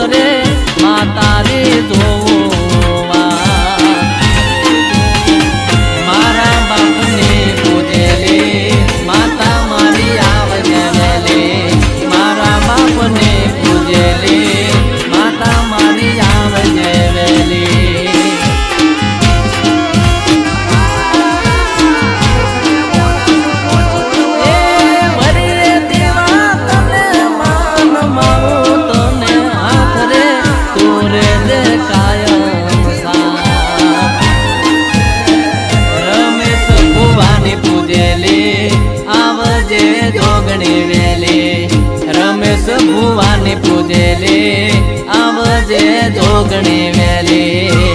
adoré. ઓગણી વેલી રમેશ ભુવાની પૂજેલી આવજે જોગણી વેલી.